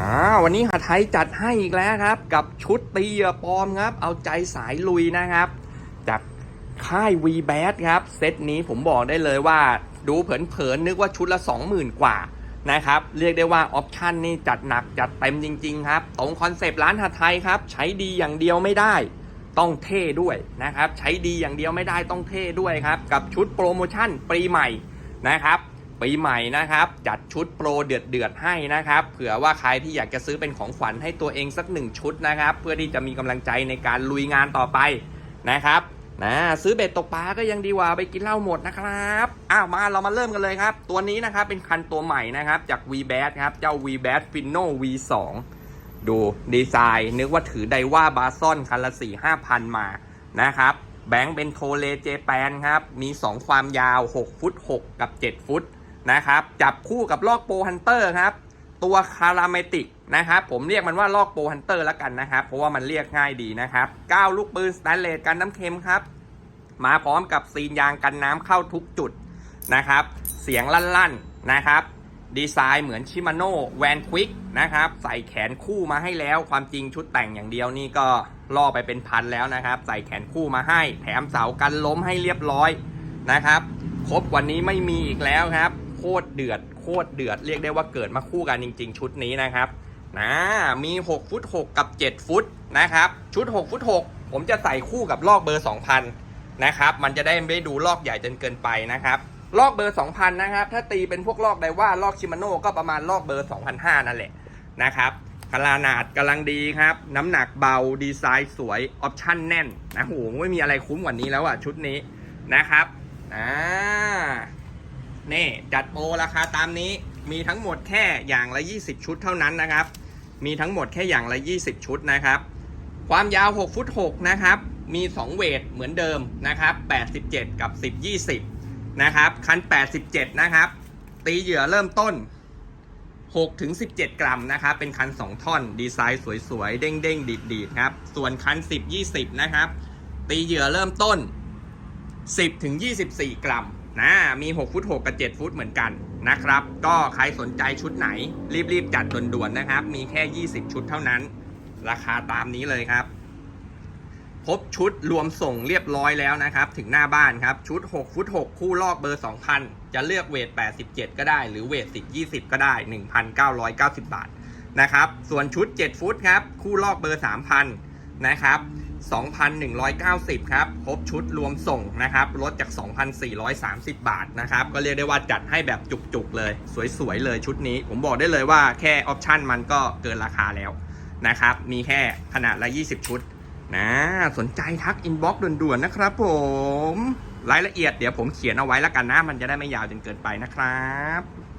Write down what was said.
อ่าวันนี้หาไทยจัดให้อีกแล้วครับ กับชุดตีอปอมครับ เอาใจสายลุยนะครับ จากค่าย v b a t ครับ เซตนี้ผมบอกได้เลยว่าดูเผินๆนึกว่าชุดละ 20,000 กว่านะครับ เรียกได้ว่าออปชันนี่จัดหนักจัดเต็มจริง ๆ ครับ ตรงคอนเซปต์ร้านหาไทยครับ ใช้ดีอย่างเดียวไม่ได้ ต้องเท่ด้วยนะครับ ใช้ดีอย่างเดียวไม่ได้ต้องเท่ด้วยครับ กับชุดโปรโมชั่นปีใหม่นะครับ ปีใหม่นะครับ จัดชุดโปรเดือดเดือดๆให้นะครับ เผื่อว่าใครที่อยากจะซื้อเป็นของขวัญให้ตัวเองสักหนึ่งชุดนะครับ เพื่อที่จะมีกำลังใจในการลุยงานต่อไปนะครับนะซื้อเบ็ดตกปลาก็ยังดีกว่าไปกินเหล้าหมดนะครับอ้าวมาเรามาเริ่มกันเลยครับ ตัวนี้นะครับเป็นคันตัวใหม่นะครับจาก v b a t ครับเจ้า v b a t Fino V2 ดูดีไซน์ นึกว่าถือไดว่าบาซอนคันละสี่ห้าพันมานะครับแบงค์เป็นโทเลเจแปนครับมี 2 ความยาว 6 ฟุต 6 กับ 7 ฟุต นะครับ จับคู่กับลอกโปรฮันเตอร์ครับ ตัวคาราเมติกนะครับ ผมเรียกมันว่าลอกโปรฮันเตอร์แล้วกันนะครับ เพราะว่ามันเรียกง่ายดีนะครับ9ลูกปืนสแตนเลสกันน้ำเค็มครับ มาพร้อมกับซีนยางกันน้ำเข้าทุกจุดนะครับ เสียงลั่นๆนะครับดีไซน์เหมือนชิมาโน่แวนควิกนะครับ ใส่แขนคู่มาให้แล้ว ความจริงชุดแต่งอย่างเดียวนี่ก็ล่อไปเป็นพันแล้วนะครับ ใส่แขนคู่มาให้ แถมเสากันล้มให้เรียบร้อยนะครับ ครบกวันนี้ไม่มีอีกแล้วครับ ตรเดือดโคตรเดือดเรียกได้ว่าเกิดมาคู่กันจริง ๆ ชุดนี้นะครับนะมี 6 ฟุต 6 กับ 7 ฟุตนะครับชุด 6 ฟุต 6 ผมจะใส่คู่กับลอกเบอร์ 2,000 นะครับ มันจะได้ไม่ดูลอกใหญ่จนเกินไปนะครับลอกเบอร์ 2,000 นะครับ ถ้าตีเป็นพวกลอกไดว่าลอกชิมาโน่ก็ประมาณลอกเบอร์2,500นั่นแหละนะครับขนาดกำลังดีครับ น้ำหนักเบาดีไซน์สวยออปชั่นแน่นนะโหไม่มีอะไรคุ้มกว่านี้แล้วอะชุดนี้นะครับอ่า นี่จัดโปรราคาตามนี้มีทั้งหมดแค่อย่างละ 20 ชุดเท่านั้นนะครับ มีทั้งหมดแค่อย่างละ 20 ชุดนะครับ ความยาว 6 ฟุต 6 นะครับ มี 2 เวทเหมือนเดิมนะครับ 87 กับ 10 20 นะครับ คัน 87 นะครับ ตีเหยื่อเริ่มต้น 6 ถึง 17 กรัมนะครับ เป็นคัน 2 ท่อน ดีไซน์สวยๆ เด้งๆ ดีดๆ ครับ ส่วนคัน 10 20 นะครับ ตีเหยื่อเริ่มต้น 10 ถึง 24 กรัม นะมี6ฟุต6กับ 7 ฟุตเหมือนกันนะครับ ก็ใครสนใจชุดไหน รีบๆ จัดด่วนๆนะครับ มีแค่ 20 ชุดเท่านั้น ราคาตามนี้เลยครับ ครบชุดรวมส่งเรียบร้อยแล้วนะครับ ถึงหน้าบ้านครับ ชุด 6 ฟุต 6 คู่ลอกเบอร์ 2,000 จะเลือกเวท 87 ก็ได้ หรือเวท 10 20 ก็ได้ 1,990 บาทนะครับ ส่วนชุด 7 ฟุตครับ คู่ลอกเบอร์ 3,000 นะครับ 2,190 ครับ ครบชุดรวมส่งนะครับ ลดจาก 2,430 บาทนะครับ ก็เรียกได้ว่าจัดให้แบบจุกๆเลย สวยๆเลยชุดนี้ ผมบอกได้เลยว่าแค่ออปชั่นมันก็เกินราคาแล้วนะครับ มีแค่ขนาดละ 20 ชุดนะสนใจทักอินบ็อกซ์ด่วนๆนะครับผมรายละเอียดเดี๋ยวผมเขียนเอาไว้แล้วกันนะ มันจะได้ไม่ยาวจนเกินไปนะครับ